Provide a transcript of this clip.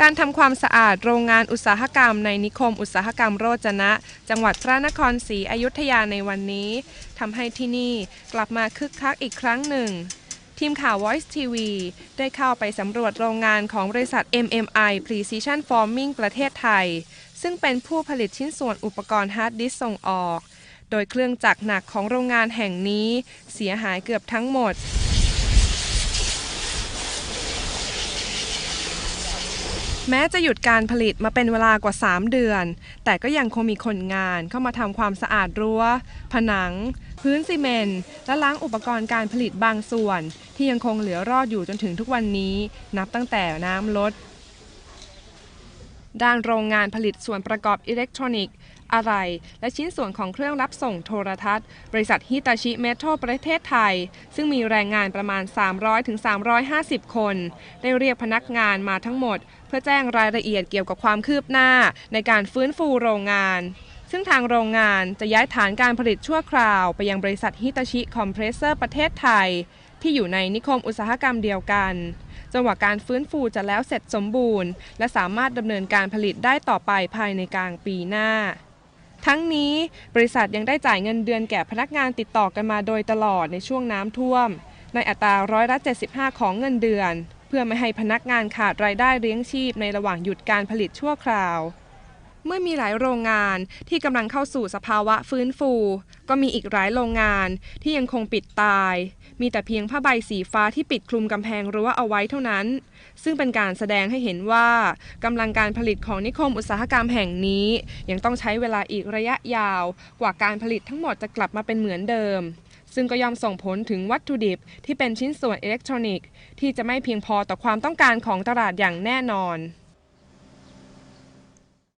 การทำความสะอาดโรงงานอุตสาหกรรมในนิคมอุตสาหกรรมโรจนะ จังหวัดพระนครศรีอยุธยาในวันนี้ทำให้ที่นี่กลับมาคึกคักอีกครั้งหนึ่ง ทีมข่าว Voice TV ได้เข้าไปสำรวจโรงงานของบริษัท MMI Precision Forming ประเทศไทย ซึ่งเป็นผู้ผลิตชิ้นส่วนอุปกรณ์ฮาร์ดดิสก์ส่งออก โดยเครื่องจักรหนักของโรงงานแห่งนี้ เสียหายเกือบทั้งหมด แม้จะหยุดการผลิตมาเป็นเวลากว่า 3 เดือน แต่ก็ยังคงมีคนงานเข้ามาทำความสะอาดรั้ว ผนัง พื้นซีเมนต์ และล้างอุปกรณ์การผลิตบางส่วน ที่ยังคงเหลือรอดอยู่จนถึงทุกวันนี้ นับตั้งแต่น้ำลด ด้านโรงงานผลิตส่วนประกอบอิเล็กทรอนิกส์ อะไร และชิ้นส่วนของเครื่องรับส่งโทรทัศน์ บริษัทฮิตาชิเมโทรประเทศไทย ซึ่งมีแรงงานประมาณ 300-350 คน ได้เรียกพนักงานมาทั้งหมด เพื่อแจ้งรายละเอียดเกี่ยวกับความคืบหน้า ในการฟื้นฟูโรงงานซึ่งทางโรงงานจะย้ายฐานการผลิตชั่วคราว ไปยังบริษัทฮิตาชิคอมเพรสเซอร์ประเทศไทย ที่อยู่ในนิคมอุตสาหกรรมเดียวกัน จนกว่าการฟื้นฟูจะแล้วเสร็จสมบูรณ์ และสามารถดำเนินการผลิตได้ต่อไปภายในกลางปีหน้า ทั้งนี้บริษัทยังได้จ่ายเงินเดือนแก่พนักงานติดต่อกันมาโดยตลอดในช่วงน้ำท่วม ในอัตราร้อยละ75 ของเงินเดือน เพื่อไม่ให้พนักงานขาดรายได้เลี้ยงชีพในระหว่างหยุดการผลิตชั่วคราว เมื่อมีหลายโรงงานที่กำลังเข้าสู่สภาวะฟื้นฟู ก็มีอีกหลายโรงงานที่ยังคงปิดตาย มีแต่เพียงผ้าใบสีฟ้าที่ปิดคลุมกำแพงรั้วเอาไว้เท่านั้น ซึ่งเป็นการแสดงให้เห็นว่ากำลังการผลิตของนิคมอุตสาหกรรมแห่งนี้ ยังต้องใช้เวลาอีกระยะยาว กว่าการผลิตทั้งหมดจะกลับมาเป็นเหมือนเดิม ซึ่งก็ย่อมส่งผลถึงวัตถุดิบที่เป็นชิ้นส่วนอิเล็กทรอนิกส์ที่จะไม่เพียงพอต่อความต้องการของตลาดอย่างแน่นอน